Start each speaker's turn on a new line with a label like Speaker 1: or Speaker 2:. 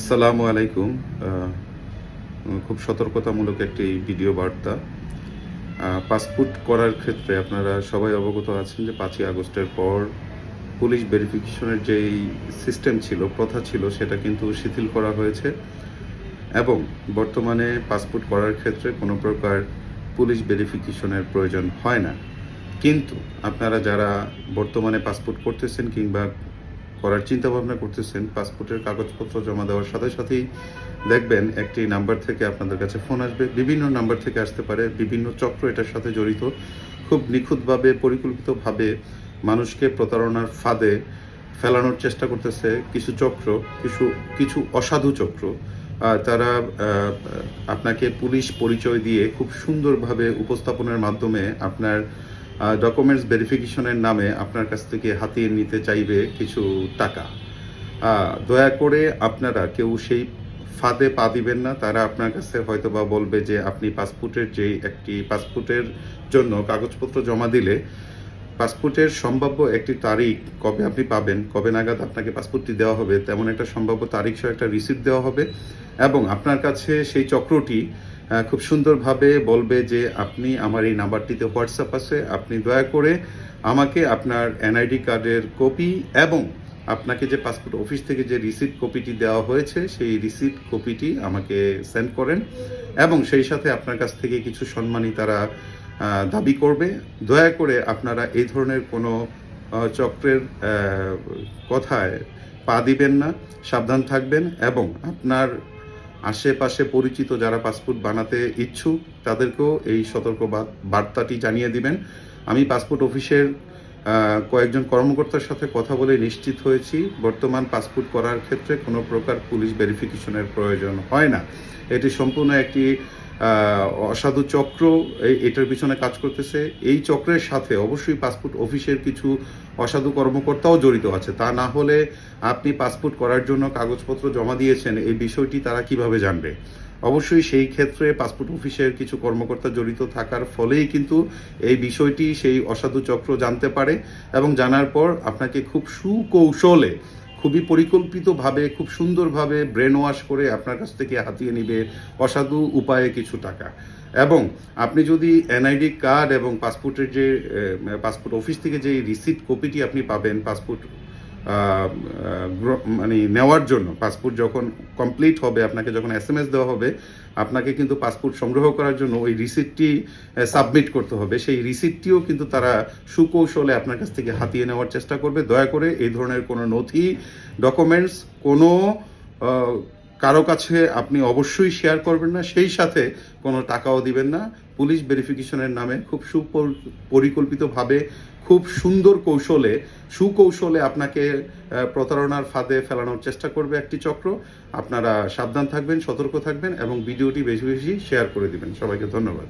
Speaker 1: আসসালামু আলাইকুম। খুব সতর্কতামূলক একটি ভিডিও বার্তা। পাসপোর্ট করার ক্ষেত্রে আপনারা সবাই অবগত আছেন যে পাঁচই আগস্টের পর পুলিশ ভেরিফিকেশনের যেই সিস্টেম ছিল, প্রথা ছিল, সেটা কিন্তু শিথিল করা হয়েছে। এবং বর্তমানে পাসপোর্ট করার ক্ষেত্রে কোনো প্রকার পুলিশ ভেরিফিকেশনের প্রয়োজন হয় না। কিন্তু আপনারা যারা বর্তমানে পাসপোর্ট করতেছেন কিংবা করার চিন্তা ভাবনা করতেছেন, পাসপোর্টের কাগজপত্র জমা দেওয়ার সাথে সাথেই দেখবেন একটি নাম্বার থেকে আপনাদের কাছে ফোন আসবে। বিভিন্ন নাম্বার থেকে আসতে পারে, বিভিন্ন চক্র এটার সাথে জড়িত। খুব নিখুঁতভাবে, পরিকল্পিতভাবে মানুষকে প্রতারণার ফাঁদে ফেলানোর চেষ্টা করতেছে কিছু চক্র, কিছু কিছু অসাধু চক্র। তারা আপনাকে পুলিশ পরিচয় দিয়ে খুব সুন্দরভাবে উপস্থাপনের মাধ্যমে আপনার ডকুমেন্টস ভেরিফিকেশনের নামে আপনার কাছ থেকে হাতিয়ে নিতে চাইবে কিছু টাকা। দয়া করে আপনারা কেউ সেই ফাঁদে পা দিবেন না, তারা আপনার কাছে হয়তো বা বলবে যে আপনি পাসপোর্টের যে একটি পাসপোর্টের জন্য কাগজপত্র জমা দিলে পাসপোর্টের সম্ভাব্য একটি তারিখ কবে আপনি পাবেন, কবে নাগাদ আপনাকে পাসপোর্টটি দেওয়া হবে, তেমন একটা সম্ভাব্য তারিখ সহ একটা রিসিপ্ট দেওয়া হবে এবং আপনার কাছে সেই চক্রটি খুব সুন্দরভাবে বলবে যে আপনি আমার এই নাম্বারটিতে হোয়াটসঅ্যাপ আছে, আপনি দয়া করে আমাকে আপনার এনআইডি কার্ডের কপি এবং আপনাকে যে পাসপোর্ট অফিস থেকে যে রিসিপ্ট কপিটি দেওয়া হয়েছে, সেই রিসিপ্ট কপিটি আমাকে সেন্ড করেন এবং সেই সাথে আপনার কাছ থেকে কিছু সম্মানী তারা দাবি করবে। দয়া করে আপনারা এই ধরনের কোনো চক্রের কথায় পা দিবেন না, সাবধান থাকবেন এবং আপনার আশেপাশে পরিচিত যারা পাসপোর্ট বানাতে ইচ্ছুক, তাদেরকেও এই সতর্ক বার্তাটি জানিয়ে দিবেন। আমি পাসপোর্ট অফিসের কয়েকজন কর্মকর্তার সাথে কথা বলে নিশ্চিত হয়েছি, বর্তমান পাসপোর্ট করার ক্ষেত্রে কোনো প্রকার পুলিশ ভেরিফিকেশনের প্রয়োজন হয় না। এটি সম্পূর্ণ একটি অসাধু চক্র এটার পিছনে কাজ করতেছে। এই চক্রের সাথে অবশ্যই পাসপোর্ট অফিসের কিছু অসাধু কর্মকর্তাও জড়িত আছে। তা না হলে আপনি পাসপোর্ট করার জন্য কাগজপত্র জমা দিয়েছেন, এই বিষয়টি তারা কীভাবে জানবে? অবশ্যই সেই ক্ষেত্রে পাসপোর্ট অফিসের কিছু কর্মকর্তা জড়িত থাকার ফলেই কিন্তু এই বিষয়টি সেই অসাধু চক্র জানতে পারে এবং জানার পর আপনাকে খুব সুকৌশলে খুবই পরিকল্পিতভাবে, খুব সুন্দরভাবে ব্রেন ওয়াশ করে আপনার কাছ থেকে হাতিয়ে নিবে অসাধু উপায়ে কিছু টাকা। এবং আপনি যদি এনআইডি কার্ড এবং পাসপোর্টের যে পাসপোর্ট অফিস থেকে যে রিসিপ্ট কপিটি আপনি পাবেন পাসপোর্ট মানে নেওয়ার জন্য। পাসপোর্ট যখন কমপ্লিট হবে, আপনাকে যখন এস এম এস দেওয়া হবে, আপনাকে কিন্তু পাসপোর্ট সংগ্রহ করার জন্য ওই রিসিপ্টটি সাবমিট করতে হবে। সেই রিসিপ্টটিও কিন্তু তারা সুকৌশলে আপনার কাছ থেকে হাতিয়ে নেওয়ার চেষ্টা করবে। দয়া করে এই ধরনের কোনো নথি ডকুমেন্টস কোনো কারও কাছে আপনি অবশ্যই শেয়ার করবেন না, সেই সাথে কোনো টাকাও দিবেন না। পুলিশ ভেরিফিকেশনের নামে খুব সুপরিকল্পিতভাবে, খুব সুন্দর কৌশলে, সুকৌশলে আপনাকে প্রতারণার ফাঁদে ফেলানোর চেষ্টা করবে একটি চক্র। আপনারা সাবধান থাকবেন, সতর্ক থাকবেন এবং ভিডিওটি বেশি বেশি শেয়ার করে দিবেন। সবাইকে ধন্যবাদ।